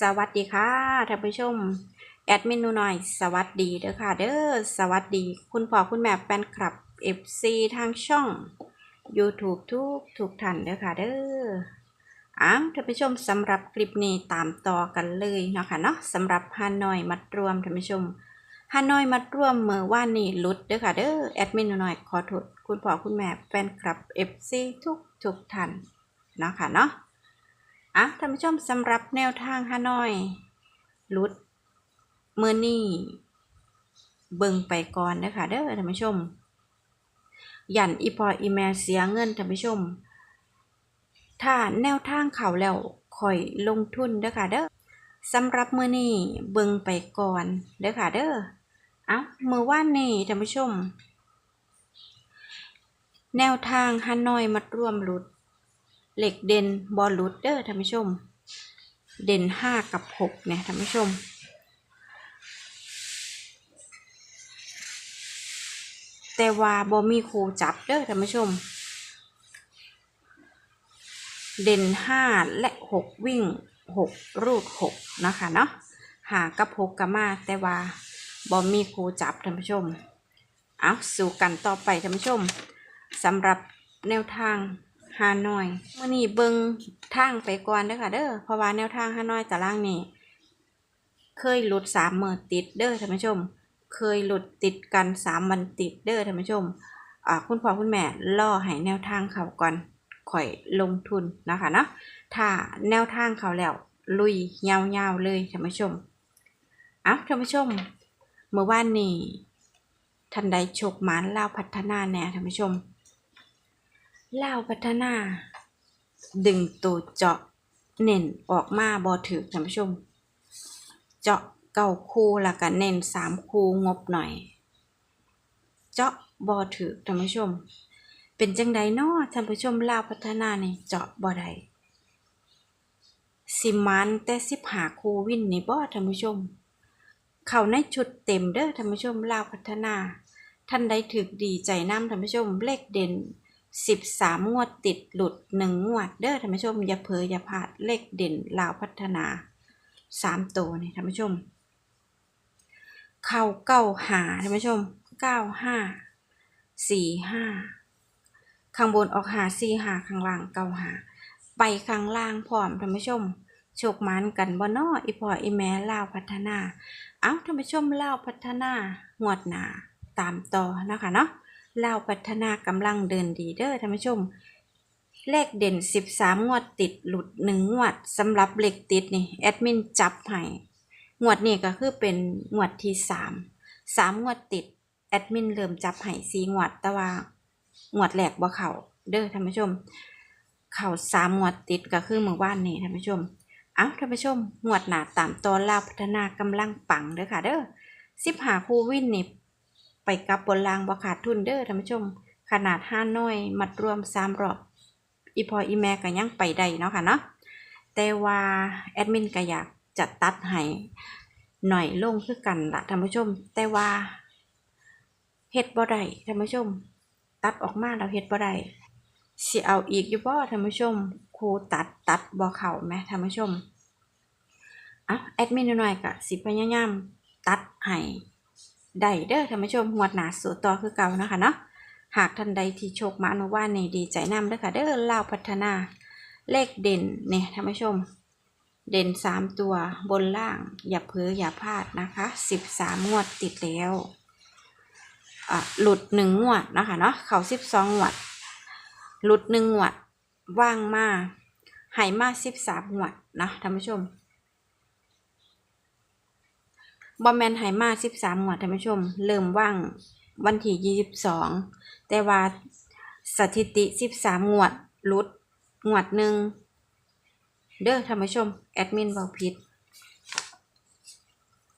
สวัสดีค่ะท่านผู้ชม แอดมินหนูหน่อย สวัสดีเด้อค่ะ เด้อสวัสดี คุณพ่อคุณแม่แฟนคลับ FC ทางช่อง YouTube ทุกทุกท่านเด้อค่ะ เด้ออ้าวท่านผู้ชมสำหรับคลิปนี้ตามต่อกันเลยเนาะค่ะเนาะสำหรับฮานอยมัดรวมท่านผู้ชมฮานอยมัดรวมเมื่อว่านนี้หลุดเด้อค่ะ เด้อแอดมินหนูหน่อยขอโทษคุณพ่อคุณแม่แฟนคลับ FC ทุกทุกท่านเนาะค่ะเนาะ อะท่านผู้ชมสำหรับแนวทางฮานอยรุดเมื่อนี่เบิ่งไปก่อนนะคะเด้อท่านผู้ชม ยันอีพออีแมเสียเงินท่านผู้ชม ถ้าแนวทางเขาแล้วค่อยลงทุนเด้อค่ะเด้อสำหรับมื้อนี้เบิ่งไปก่อนเด้อค่ะเด้อเอ้ามื้อวานนี้ท่านผู้ชม แนวทางฮานอยมัดรวมรุด เหล็กเด่นบอลลูดเดอร์ท่านผู้ชม เด่นห้ากับหกเนี่ยท่านผู้ชม แต่ว่าบอมีครูจับเด้อท่านผู้ชม เด่นห้าและหกวิ่งหกรูดหกนะคะเนาะหากับหกกับมาแต่ว่าบอมีครูจับท่านผู้ชม เอาสู่กันต่อไปท่านผู้ชมสำหรับแนวทาง ฮานอยมื่อนี้เบิงทางไปก่อนเด้อค่ะเด้อเพราะว่าแนวทางฮานอยตารางนี่เคยหลุดสามเมื่อติดเด้อท่านผู้ชม เคยหลุดติดกันสามวันติดเด้อท่านผู้ชมอ่าคุณพ่อคุณแม่ล่อให้แนวทางเขาก่อนข่อยลงทุนนะคะเนาะถ้าแนวทางเขาแล้วลุยยาวๆเลยท่านผู้ชมเอ้าท่านผู้ชม เมื่อวานนี้ทันใดโชคหมานเล่าวพัฒนาแน่ท่านผู้ชม ลาวพัฒนา ดึงตัวเจาะเน่นออกมาบอถือท่านผู้ชม เจาะเก้าคูแล้วก็เน่นสามคูงบหน่อย เจาะบอถือท่านผู้ชม เป็นจังใดนาะท่านผู้ชมลาวพัฒนานี่เจาะบอใดสิมันแต่สิบหาคูวินนี่บอท่านผู้ชม เขาในชุดเต็มเด้อท่านผู้ชมลาวพัฒนา ท่านใดถึกดีใจน้ำท่านผู้ชมเลขเด่น สิบสามงวดติดหลุดหนึ่งงวดเด้อท่านผู้ชม อย่าเผลออย่าพลาดเลขเด่นลาวพัฒนาสามตัวนี่ท่านผู้ชม เข่าเก้าหาท่านผู้ชมเก้าห้าสี่ห้าข้างบนออกหาสี่หาข้างล่างเก้าหาไปข้างล่างพร้อมท่านผู้ชมโชคหมันกันบ่นออีพออีแม่ลาวพัฒนา เอ้าท่านผู้ชมลาวพัฒนางวดหนาตามต่อนะคะเนาะ ลาวพัฒนากำลังเดินดีเด้อท่านผู้ชม เลขเด่น 13 งวดติดหลุด 1 งวดสำหรับเลขติดนี่แอดมินจับให้งวดนี้ก็คือเป็นงวดที่ 3 3 งวดติดแอดมินเริ่มจับให้4งวดแต่ว่างวดแรกบ่เข้าเด้อท่านผู้ชม เข้า3งวดติดก็คือเมื่อวานนี้ท่านผู้ชม เอ้าท่านผู้ชมงวดหนาตามตอนลาวพัฒนากำลังปังเด้อค่ะเด้อ15คู่วินนี่ ไปกับบนรางบ่ขาดทุนเด้อท่านผู้ชม ขนาดห้าน้อยมัดรวมสามรอบอีพออีแม่ก็ยังไปได้เนาะค่ะเนาะแต่ว่าแอดมินก็อยากจะตัดให้หน่อยลงคือกันละท่านผู้ชม แต่ว่าเฮ็ดบ่ได้ท่านผู้ชม ตัดออกมาแล้วเฮ็ดบ่ได้สิเอาอีกอยู่บ่ท่านผู้ชมครูตัดตัดบ่เข้าแหมท่านผู้ชมอะแอดมินหน่อยก็สิพยายามตัดให้ ได้เด้อท่านผู้ชมหวดหนาสู่ต่อคือเก่านะคะเนาะหากท่านใดที่โชคมาอนุว่าในดีใจนำเด้อค่ะเด้อลาวพัฒนาเลขเด่นเนี่ยท่านผู้ชม เด่นสามตัวบนล่าง อย่าเพ้ออย่าพลาดนะคะสิบสามงวดติดแล้วหลุดหนึ่งงวดนะคะเนาะเขาสิบสองงวด หลุดหนึ่งงวดว่างมาหายมาสิบสามงวดนะท่านผู้ชม บอมแมนไหมาสิบสามหมวดท่านผู้ชม เริ่มว่างวันที่ยี่สิบสองแต่ว่าสถิติสิบสามงวดลุดงวดหนึ่งเด้อท่านผู้ชม แอดมินบอกผิด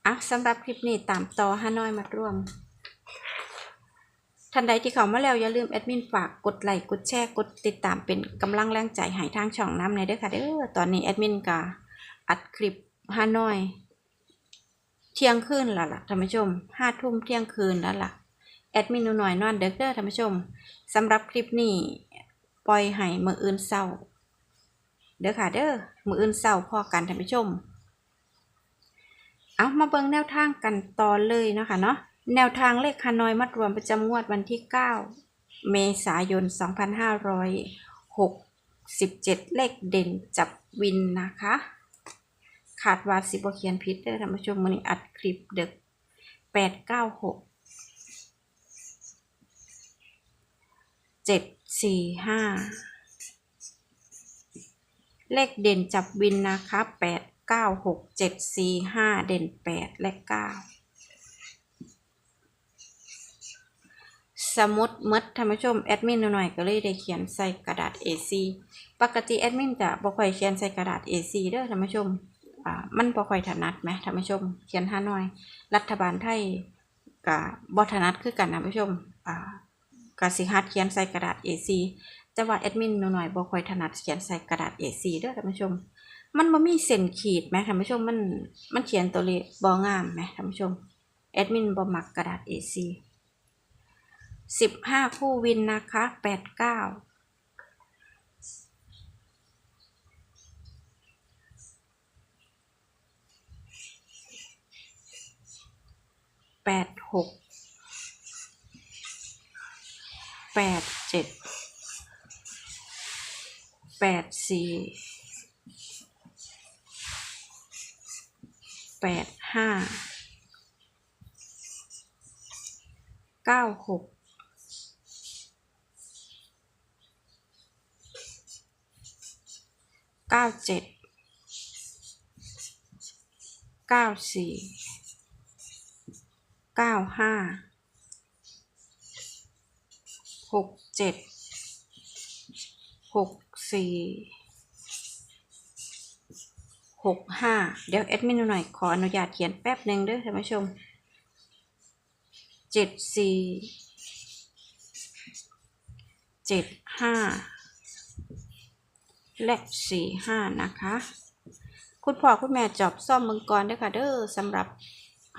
อะสำหรับคลิปนี้ตามต่อฮานอยมาร่วม ท่านใดที่เข้ามาแล้วอย่าลืมแอดมินฝากกดไลค์กดแชร์กดติดตามเป็นกำลังแรงใจให้ทางช่องน้ำในเด้อค่ะเด้อตอนนี้แอดมินก็อัดคลิปฮานอย เที่ยงคืนแล้วล่ะท่านผู้ชมห้าทุ่มเที่ยงคืนแล้วล่ะ แอดมินหนูหน่อยนอนเด็กเด้อท่านผู้ชมสำหรับคลิปนี้ปล่อยให้มืออื่นเศร้า เด้อค่ะเด้อมืออื่นเศร้าพอกันท่านผู้ชม เอามาเบิ่งแนวทางกันต่อเลยเนาะคะเนาะแนวทางเลขฮานอยมัดรวมประจำงวดวันที่ 9 เมษายน 2567 เลขเด่นจับวินนะคะ ขาดวาสิบเขียนพิษเด้อท่านผู้ชมมือนี้อัดคลิปดึก896 745เจ็ดสี่ห้าเลขเด่นจับวินนะคะแปดเก้าหกเจ็ดสี่ห้าเด่นแปดและเก้าสมุดมดท่านผู้ชมแอดมินหน่อยก็เลยได้เขียนใส่กระดาษ A4 ปกติแอดมินจะบ่ค่อยเขียนใส่กระดาษ A4 เด้อท่านผู้ชม มันบ่ค่อยถนัดไหมท่านผู้ชม เขียนห้าน้อย รัฐบาลไทยกับบ่ถนัดคือกันนะผู้ชมกับสิฮัดเขียนใส่กระดาษ A4 แต่ว่าแอดมินหน่อยบ่ค่อยถนัดเขียนใส่กระดาษ A4 เด้วยท่านผู้ชม มันบ่มีเส้นขีดไหมท่านผู้ชมมันมันเขียนตัวเลขบ่งามไหมท่านผู้ชมแอดมินบ่มักกระดาษ A4 15 คู่วินนะคะ 89 แปดหกแปดเจ็ดแปดสี่แปดห้าเก้าหกเก้าเจ็ดเก้าสี่ เก้าห้าหกเจ็ดหกสี่หกห้าเดี๋ยวแอดมินหน่อย ขออนุญาตเขียนแป๊บหนึ่งเด้อท่านผู้ชมเจ็ดสี่เจ็ดห้าและสี่ห้านะคะ คุณพ่อคุณแม่จอบซ่อมมืองกรด้วยค่ะเด้อสำหรับ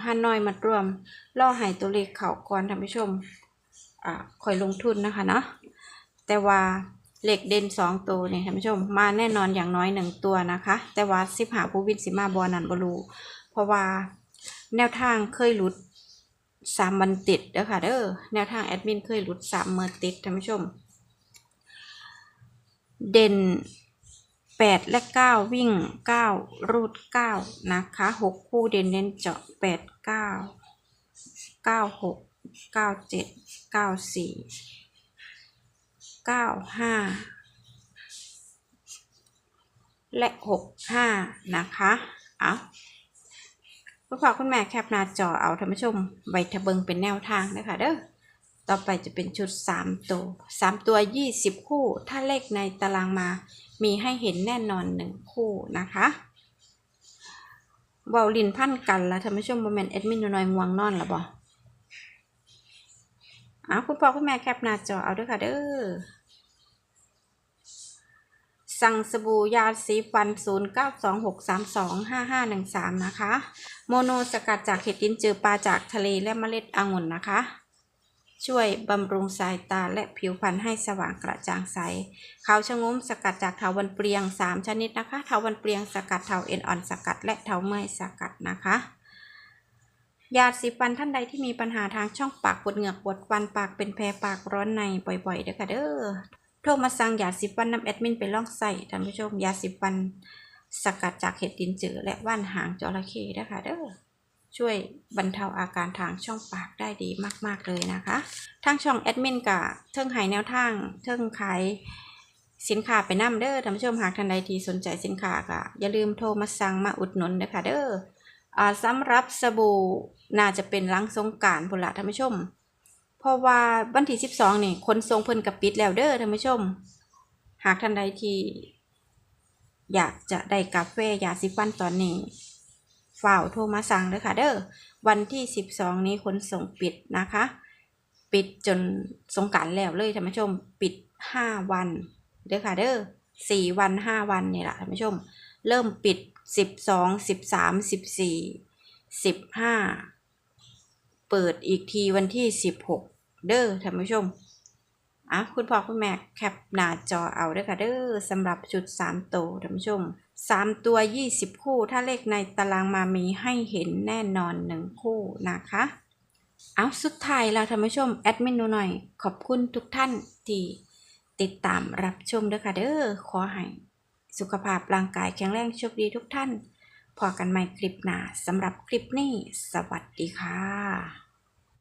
ฮานอยมารวมล่อให้ตัวเลขเขาก่อนท่านผู้ชมอ่าคอยลงทุนนะคะเนาะแต่ว่าเหล็กเด่นสองตัวเนี่ยท่านผู้ชม มาแน่นอนอย่างน้อยหนึ่งตัวนะคะ แต่ว่าสิบหาผู้วินสิมาบอนันบรูเพราะว่าแนวทางเคยหลุดสามวันติดเด้อค่ะเด้อแนวทางแอดมินเคยหลุดสามเมื่อติดท่านผู้ชม เด่น แปดและเก้าวิ่งเก้ารูดเก้านะคะหกคู่เด่นเน้นเจาะแปดเก้าเก้าหกเก้าเจ็ดเก้าสี่เก้าห้าและหกห้านะคะ เอาคุณพ่อคุณแม่แคปหน้าจอเอาท่านผู้ชมไว้ทะเบิงเป็นแนวทางนะคะเด้อ ต่อไปจะเป็นชุด 3 ตัว 3 ตัว 20 คู่ ถ้าเลขในตารางมา มีให้เห็นแน่นอน 1 คู่นะคะเวาลินพันกันแล้วท่านผู้ชมโมเมนต์แอดมินน้อยง่วงนอนล้วบ่อ้าวคุณพ่อคุณแม่แคปหน้าจอเอาด้วยค่ะเด้อ สั่งสบู่ยาสีฟัน 0926325513 นะคะ โมโนสกัดจากเห็ดดินจือปลาจากทะเลและเมล็ดองุ่นนะคะ ช่วยบำรุงสายตาและผิวพรรณให้สว่างกระจ่างใสขาวชะงมสกัดจากเถาวันเปลียง 3 ชนิดนะคะเถาวันเปลียงสกัดเถาเอ็นอ่อนสกัด และเถาเมยสกัดนะคะยาสีฟันท่านใดที่มีปัญหาทางช่องปากปวดเหงือกปวดฟันปากเป็นแผลปากร้อนในบ่อยๆเด้อค่ะเด้อโทรมาสั่งยาสีฟันน้ำแอดมินไปล่องใส่ท่านผู้ชมยาสีฟันสกัดจากเห็ดดินจือและว่านหางจระเข้เด้อค่ะเด้อ ช่วยบรรเทาอาการทางช่องปากได้ดีมาก ๆ เลยนะคะทางช่องแอดมินกับเทิงขายแนวทางเทิงขายสินค้าไปนํเด้อท่านผู้ชมหากท่านใดที่สนใจสินค้าก็อย่าลืมโทรมาสั่งมาอุดหนุนเด้อค่ะเด้ออ่าสำหรับสบู่น่าจะเป็นหลังสงการพุ่นละท่านผู้ชม เพราะว่าวันที่12นี่คนทรงเพิ่นกับปิดแล้วเด้อท่านผู้ชม หากท่านใดที่อยากจะได้กาแฟยาสีฟันตอนนี้ ฝ่าวโทรมาสั่งเลยค่ะเด้อวันที่ 12 นี้ขนส่งปิดนะคะ ปิดจนสงการแล้วเลยท่านผู้ชมปิด 5 วันเด้อค่ะเด้อ4วัน 5 วันนี่แหละท่านผู้ชม เริ่มปิด 12 13 14 15 เปิดอีกทีวันที่ 16 เด้อท่านผู้ชม อะคุณพ่อคุณแม่แคปหน้าจอเอาด้อค่ะเด้อสำหรับชุด3ตัวท่านผู้ชม3ตัว 20 คู่ ถ้าเลขในตารางมามีให้เห็นแน่นอน 1 คู่นะคะเอาสุดท้ายแล้วท่านผู้ชมแอดมินหนูหน่อย ขอบคุณทุกท่านที่ติดตามรับชมเด้อค่ะเด้อขอให้สุขภาพร่างกายแข็งแรงโชคดีทุกท่าน พอกันใหม่คลิปหน้าสำหรับคลิปนี้ สวัสดีค่ะ